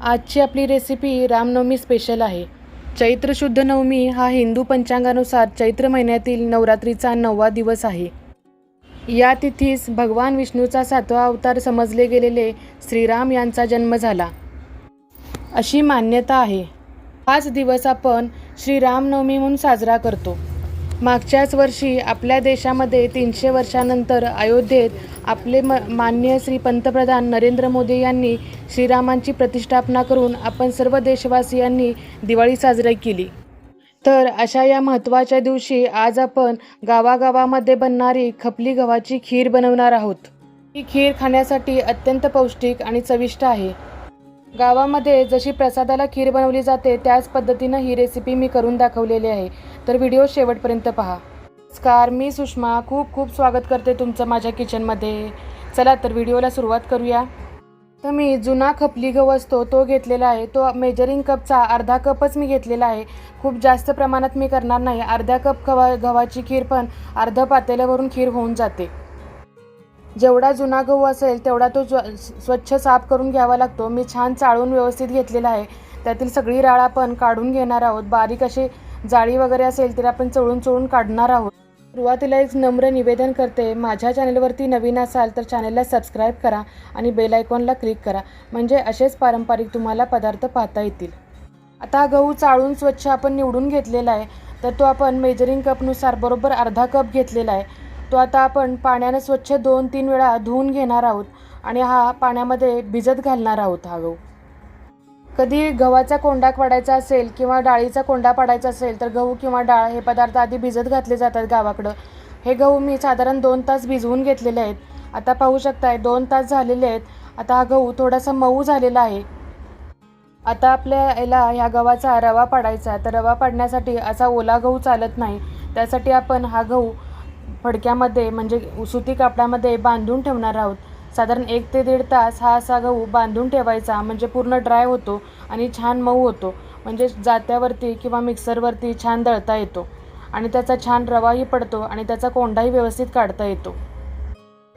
आजची आपली recipe Ramnavami special आहे. चैत्र शुद्ध नवमी हा हिंदू पंचांगानुसार चैत्र महिन्यातील नवरात्रीचा नववा दिवस आहे. या तिथीस भगवान विष्णूचा सातवा अवतार समजले गेलेले श्रीराम यांचा जन्म झाला. अशी मान्यता आहे. हाच दिवस आपण श्रीरामनवमी म्हणून साजरा करतो. मागच्याच वर्षी आपल्या देशामध्ये तीनशे वर्षानंतर अयोध्येत आपले म मान्य श्री पंतप्रधान नरेंद्र मोदी यांनी श्रीरामांची प्रतिष्ठापना करून आपण सर्व देशवासियांनी दिवाळी साजरी केली. तर अशा या महत्त्वाच्या दिवशी आज आपण गावागावामध्ये बनणारी खपली गव्हाची खीर बनवणार आहोत. ही खीर खाण्यासाठी अत्यंत पौष्टिक आणि चविष्ट आहे. गावामध्ये जशी प्रसादाला खीर बनवली जाते त्याच पद्धतीनं ही रेसिपी मी करून दाखवलेली आहे. तर व्हिडिओ शेवटपर्यंत पहा. नमस्कार मी सुषमा. खूप खूप स्वागत करते तुमचं माझ्या किचनमध्ये चला तर व्हिडिओला सुरुवात करूया. तर मी जुना खपली गहू असतो तो घेतलेला आहे. तो मेजरिंग कपचा अर्धा कपच मी घेतलेला आहे. खूप जास्त प्रमाणात मी करणार नाही. अर्ध्या कप गव्हा गव्हाची खीर पण अर्ध पातेल्यावरून खीर होऊन जाते. जेवढा जुना गहू असेल तेवढा तो स्वच्छ साफ करून घ्यावा लागतो. मी छान चाळून व्यवस्थित घेतलेला आहे. त्यातील सगळी राळ आपण काढून घेणार आहोत. बारीक अशी जाळी वगैरे असेल तर आपण चळून चळून काढणार आहोत. सुरुवातीला एक नम्र निवेदन करते. माझ्या चॅनलवरती नवीन असाल तर चॅनलला सबस्क्राईब करा आणि बेल आयकॉनला क्लिक करा. म्हणजे असेच पारंपरिक तुम्हाला पदार्थ पाहता येतील. आता गहू चाळून स्वच्छ आपण निवडून घेतलेला आहे. तर तो आपण मेजरिंग कपनुसार बरोबर अर्धा कप घेतलेला आहे. तो आता आपण पाण्याने स्वच्छ दोन तीन वेळा धुवून घेणार आहोत आणि हा पाण्यामध्ये भिजत घालणार आहोत हा गहू. कधी गव्हाचा कोंडा पाडायचा असेल किंवा डाळीचा कोंडा पाडायचा असेल तर गहू किंवा डाळ हे पदार्थ आधी भिजत घातले जातात गावाकडं. हे गहू मी साधारण दोन तास भिजवून घेतलेले आहेत. आता पाहू शकताय दोन तास झालेले आहेत. आता हा गहू थोडासा मऊ झालेला आहे. आता आपल्या याला ह्या गव्हाचा रवा पाडायचा तर रवा पाडण्यासाठी असा ओला गहू चालत नाही. त्यासाठी आपण हा गहू फडक्यामध्ये म्हणजे सुती कापडामध्ये बांधून ठेवणार आहोत. साधारण एक ते दीड तास हा असा गहू बांधून ठेवायचा म्हणजे पूर्ण ड्राय होतो आणि छान मऊ होतो. म्हणजे जात्यावरती किंवा मिक्सरवरती छान दळता येतो आणि त्याचा छान रवाही पडतो आणि त्याचा कोंडाही व्यवस्थित काढता येतो.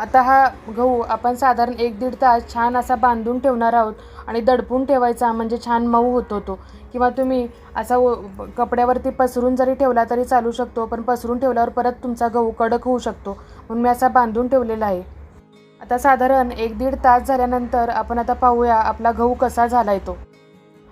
आता हा गहू आपण साधारण एक दीड तास छान असा बांधून ठेवणार आहोत आणि दडपून ठेवायचा म्हणजे छान मऊ होतो तो किंवा तुम्ही असा ओ कपड्यावरती पसरून जरी ठेवला तरी चालू शकतो पण पसरून ठेवल्यावर परत तुमचा गहू कडक होऊ शकतो. म्हणून मी असा बांधून ठेवलेला आहे. आता साधारण एक दीड तास झाल्यानंतर आपण आता पाहूया आपला गहू कसा झाला आहे तो.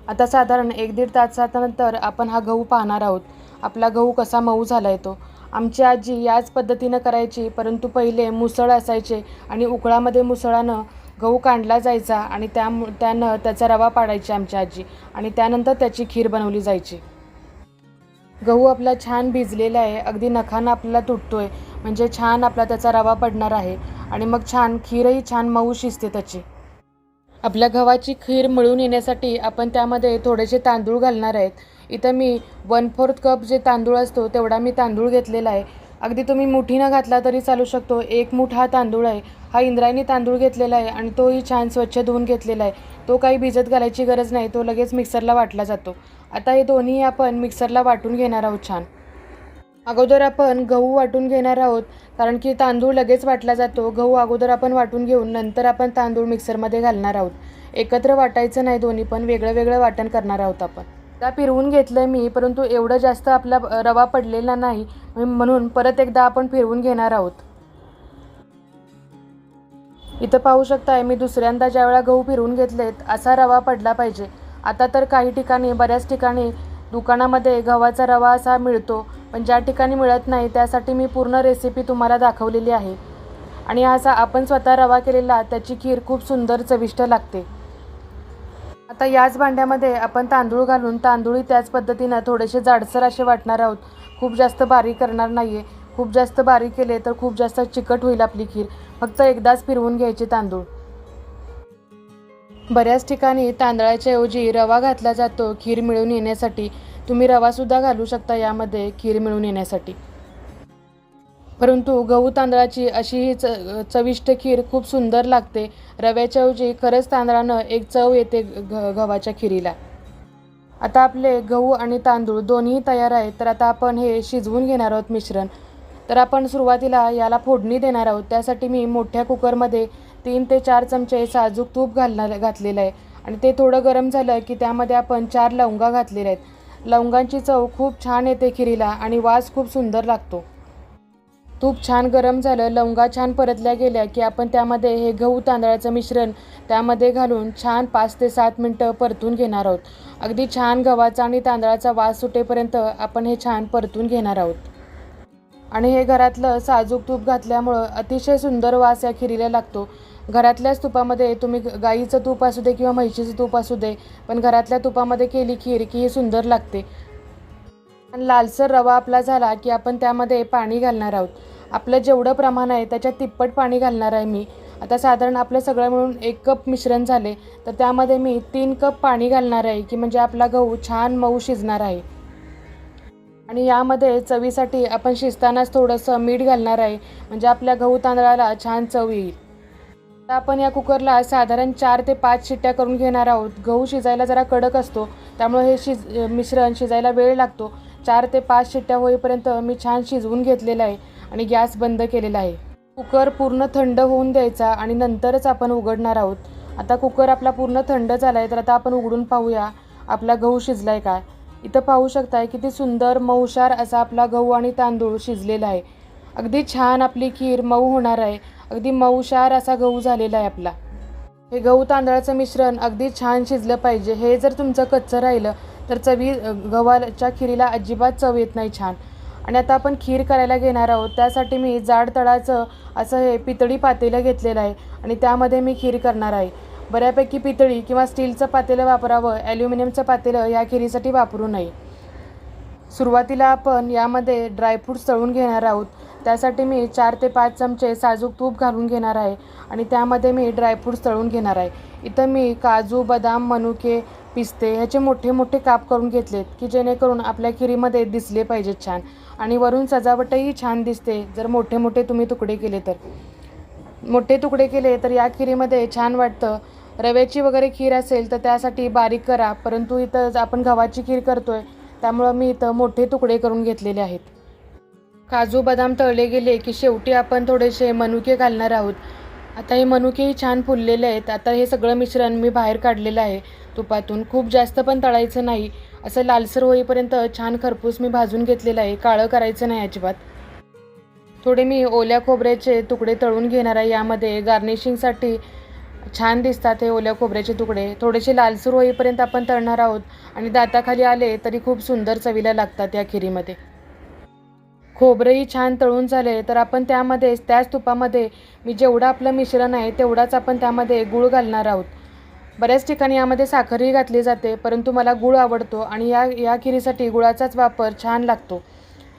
आता साधारण एक दीड तासानंतर आपण हा गहू पाहणार आहोत. आपला गहू कसा मऊ झाला आहे तो. आमची आजी याच पद्धतीनं करायची परंतु पहिले मुसळ असायचे आणि उकळामध्ये मुसळानं गहू काढला जायचा आणि त्या त्यानं त्याचा रवा पाडायची आमची आजी आणि त्यानंतर त्याची खीर बनवली जायची. गहू आपला छान भिजलेला आहे अगदी नखानं आपल्याला आहे म्हणजे छान आपला त्याचा रवा पडणार आहे आणि मग छान खीरही छान मऊ शिजते त्याची. आपल्या गव्हाची खीर मिळून येण्यासाठी आपण त्यामध्ये थोडेसे तांदूळ घालणार आहेत. इथं मी वन फोर्थ कप जे तांदूळ असतो तेवढा मी तांदूळ घेतलेला आहे. अगदी तुम्ही मुठीनं घातला तरी चालू शकतो. एक मुठ हा तांदूळ आहे. हा इंद्रायणी तांदूळ घेतलेला आहे आणि तोही छान स्वच्छ धुवून घेतलेला आहे. तो काही भिजत घालायची गरज नाही. तो लगेच मिक्सरला वाटला जातो. आता हे दोन्ही आपण मिक्सरला वाटून घेणार आहोत छान. अगोदर आपण गहू वाटून घेणार आहोत कारण की तांदूळ लगेच वाटला जातो. गहू अगोदर आपण वाटून घेऊन नंतर आपण तांदूळ मिक्सरमध्ये घालणार आहोत. एकत्र वाटायचं नाही दोन्ही पण वेगळं वेगळं वाटण करणार आहोत आपण. एकदा फिरवून घेतलं आहे मी परंतु एवढं जास्त आपला रवा पडलेला नाही म्हणून परत एकदा आपण फिरवून घेणार आहोत. इथं पाहू शकताय मी दुसऱ्यांदा ज्या वेळा गहू फिरवून घेतलेत असा रवा पडला पाहिजे. आता तर काही ठिकाणी बऱ्याच ठिकाणी दुकानामध्ये गव्हाचा रवा असा मिळतो पण ज्या ठिकाणी मिळत नाही त्यासाठी मी पूर्ण रेसिपी तुम्हाला दाखवलेली आहे. आणि असा आपण स्वतः रवा केलेला त्याची खीर खूप सुंदर चविष्ट लागते. आता याच भांड्यामध्ये आपण तांदूळ घालून तांदूळही त्याच पद्धतीनं थोडेसे जाडसर असे वाटणार आहोत. खूप जास्त बारीक करणार नाही आहे खूप जास्त बारीक केले तर खूप जास्त चिकट होईल आपली खीर. फक्त एकदाच फिरवून घ्यायचे तांदूळ. बऱ्याच ठिकाणी तांदळाच्या ऐवजी रवा घातला जातो खीर मिळून येण्यासाठी. तुम्ही रवासुद्धा घालू शकता यामध्ये खीर मिळून येण्यासाठी. परंतु गहू तांदळाची अशी ही च चविष्ट खीर खूप सुंदर लागते. रव्याच्याऐवजी खरंच तांदळानं एक चव येते ग गव्हाच्या खिरीला. आता आपले गहू आणि तांदूळ दोन्ही तयार आहेत तर आता आपण हे शिजवून घेणार आहोत मिश्रण. तर आपण सुरुवातीला याला फोडणी देणार आहोत. त्यासाठी मी मोठ्या कुकरमध्ये तीन ते चार चमचे साजूक तूप घालणार घातलेलं आहे. आणि ते थोडं गरम झालं की त्यामध्ये आपण चार लवंगा घातलेल्या आहेत. लवंगांची चव खूप छान येते खिरीला आणि वास खूप सुंदर लागतो. तूप छान गरम झालं लवंगा छान परतल्या गेल्या की आपण त्यामध्ये हे गहू तांदळाचं मिश्रण त्यामध्ये घालून छान पाच ते सात मिनटं परतून घेणार आहोत. अगदी छान गव्हाचा आणि तांदळाचा वास सुटेपर्यंत आपण हे छान परतून घेणार आहोत. आणि हे घरातलं साजूक तूप घातल्यामुळं अतिशय सुंदर वास या खिरीला लागतो. घरातल्याच तुपामध्ये तुम्ही गाईचं तूप असू दे किंवा म्हैशीचं तूप असू दे पण घरातल्या तुपामध्ये केली खीर की ही सुंदर लागते. लालसर रवा आपला झाला की आपण त्यामध्ये पाणी घालणार आहोत. आपलं जेवढं प्रमाण आहे त्याच्यात तिप्पट पाणी घालणार आहे मी. आता साधारण आपलं सगळं मिळून एक कप मिश्रण झाले तर त्यामध्ये मी तीन कप पाणी घालणार आहे की म्हणजे आपला गहू छान मऊ शिजणार आहे. आणि यामध्ये चवीसाठी आपण शिजतानाच थोडंसं मीठ घालणार आहे म्हणजे आपल्या गहू तांदळाला छान चव येईल. आता आपण या कुकरला साधारण चार ते पाच शिट्ट्या करून घेणार आहोत. गहू शिजायला जरा कडक असतो त्यामुळे हे शिज मिश्रण शिजायला वेळ लागतो. चार ते पाच शिट्ट्या होईपर्यंत मी छान शिजवून घेतलेलं आहे. आणि गॅस बंद केलेला आहे. कुकर पूर्ण थंड होऊन द्यायचा आणि नंतरच आपण उघडणार आहोत. आता कुकर आपला पूर्ण थंड झाला आहे तर आता आपण उघडून पाहूया आपला गहू शिजला आहे काय इथं पाहू शकताय किती सुंदर मऊशार असा आपला गहू आणि तांदूळ शिजलेला आहे. अगदी छान आपली खीर मऊ होणार आहे. अगदी मऊशार असा गहू झालेला आहे आपला. हे गहू तांदळाचं मिश्रण अगदी छान शिजलं पाहिजे. हे जर तुमचं कच्चं राहिलं तर चवी गव्हाच्या खिरीला अजिबात चव येत नाही छान. आणि आता आपण खीर करायला घेणार आहोत. त्यासाठी मी जाड तळाचं असं हे पितळी पातेलं घेतलेलं आहे आणि त्यामध्ये मी खीर करणार आहे. बऱ्यापैकी पितळी किंवा स्टीलचं पातेलं वापरावं ॲल्युमिनियमचं पातेलं या खिरीसाठी वापरू नये. सुरुवातीला आपण यामध्ये ड्रायफ्रूट्स तळून घेणार आहोत. त्यासाठी मी चार ते पाच चमचे साजूक तूप घालून घेणार आहे आणि त्यामध्ये मी ड्रायफ्रूट्स तळून घेणार आहे. इथं मी काजू बदाम मनुके पिस्ते ह्याचे मोठे मोठे काप करून घेतलेत की जेणेकरून आपल्या खिरीमध्ये दिसले पाहिजेत छान. आणि वरून सजावटही छान दिसते. जर मोठे मोठे तुम्ही तुकडे केले तर. मोठे तुकडे केले तर या खिरीमध्ये छान वाटतं. रव्याची वगैरे खीर असेल तर त्यासाठी बारीक करा. परंतु इथं आपण गव्हाची खीर करतोय त्यामुळं मी इथं मोठे तुकडे करून घेतलेले आहेत. काजू बदाम तळले गेले की शेवटी आपण थोडेसे मनुके घालणार आहोत. आता हे मनुकेही छान फुललेले आहेत. आता हे सगळं मिश्रण मी बाहेर काढलेलं आहे. तुपातून खूप जास्त पण तळायचं नाही असं लालसर होईपर्यंत छान खरपूस मी भाजून घेतलेलं आहे काळं करायचं नाही अजिबात. थोडे मी ओल्या खोबऱ्याचे तुकडे तळून घेणार आहे यामध्ये गार्निशिंगसाठी छान दिसतात हे ओल्या खोबऱ्याचे तुकडे. थोडेसे लालसूर होईपर्यंत आपण तळणार आहोत आणि दाताखाली आले तरी खूप सुंदर चवीला लागतात या खिरीमध्ये. खोबरंही छान तळून झाले तर आपण त्यामध्ये त्याच तुपामध्ये मी जेवढं आपलं मिश्रण आहे तेवढाच आपण त्यामध्ये गूळ घालणार आहोत. बऱ्याच ठिकाणी यामध्ये साखरही घातली जाते परंतु मला गूळ आवडतो आणि या या खिरीसाठी गुळाचाच वापर छान लागतो.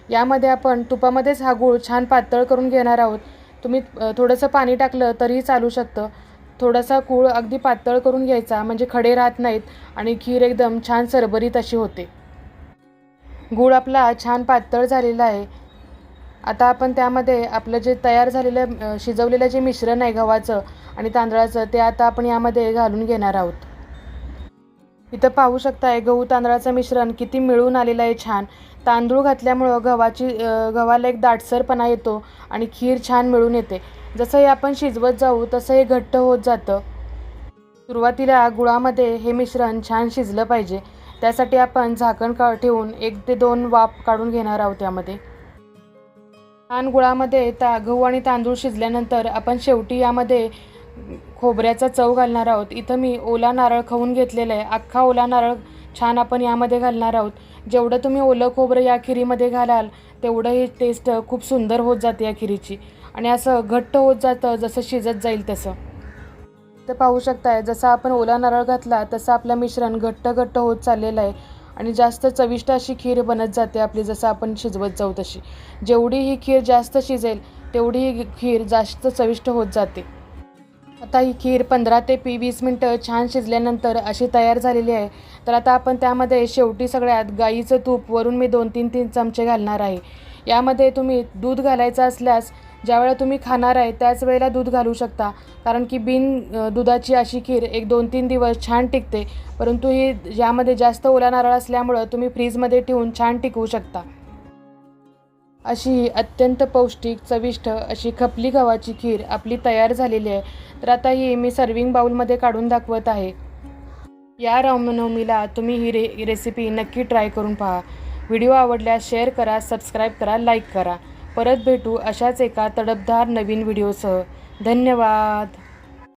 यामध्ये आपण तुपामध्येच हा गूळ छान पातळ करून घेणार आहोत. तुम्ही थोडंसं पाणी टाकलं तरीही चालू शकतं. थोडासा गूळ अगदी पातळ करून घ्यायचा म्हणजे खडे राहत नाहीत आणि खीर एकदम छान सरबरीत अशी होते. गूळ आपला छान पातळ झालेला आहे. आता आपण त्यामध्ये आपलं जे तयार झालेलं शिजवलेलं जे मिश्रण आहे गव्हाचं आणि तांदळाचं ते आता आपण यामध्ये घालून घेणार आहोत. इथं पाहू शकताय गहू तांदळाचं मिश्रण किती मिळून आलेलं आहे छान. तांदूळ घातल्यामुळं गव्हाची गव्हाला एक दाटसरपणा येतो आणि खीर छान मिळून येते. जसं हे आपण शिजवत जाऊ तसं हे घट्ट होत जातं. सुरुवातीला गुळामध्ये हे मिश्रण छान शिजलं पाहिजे. त्यासाठी आपण झाकण का ठेवून एक ते दोन वाफ काढून घेणार आहोत त्यामध्ये छान गुळामध्ये ता गहू आणि तांदूळ शिजल्यानंतर आपण शेवटी यामध्ये खोबऱ्याचा चव घालणार आहोत. इथं मी ओला नारळ खाऊन घेतलेला आहे. अख्खा ओला नारळ छान आपण यामध्ये घालणार आहोत. जेवढं तुम्ही ओलं खोबरं या खिरीमध्ये घालाल तेवढं ही टेस्ट खूप सुंदर होत जाते या खिरीची. आणि असं घट्ट होत जातं जसं शिजत जाईल तसं. तर पाहू शकताय जसं आपण ओला नारळ घातला तसं आपलं मिश्रण घट्ट घट्ट होत चाललेलं आहे. आणि जास्त चविष्ट अशी खीर बनत जाते आपली जसं आपण शिजवत जाऊ तशी. जेवढी ही खीर जास्त शिजेल तेवढी ही खीर जास्त चविष्ट होत जाते. आता ही खीर पंधरा ते पी वीस मिनटं छान शिजल्यानंतर अशी तयार झालेली आहे. तर आता आपण त्यामध्ये शेवटी सगळ्यात गाईचं तूप वरून मी दोन तीन तीन चमचे घालणार आहे. यामध्ये तुम्ही दूध घालायचं असल्यास ज्यावेळेला तुम्ही खाणार आहे त्याच वेळेला दूध घालू शकता. कारण की बिन दुधाची अशी खीर एक दोन तीन दिवस छान टिकते. परंतु ही यामध्ये जास्त ओला नारळ असल्यामुळं तुम्ही फ्रीजमध्ये ठेवून छान टिकवू शकता. अशी ही अत्यंत पौष्टिक चविष्ट अशी खपली गव्हाची खीर आपली तयार झालेली आहे. तर आता ही मी सर्विंग बाऊलमध्ये काढून दाखवत आहे. या रामनवमीला तुम्ही ही रे रेसिपी नक्की ट्राय करून पहा. व्हिडिओ आवडल्यास शेअर करा सबस्क्राईब करा लाईक करा. परत भेटू अशाच एका तडफदार नवीन व्हिडिओसह. धन्यवाद.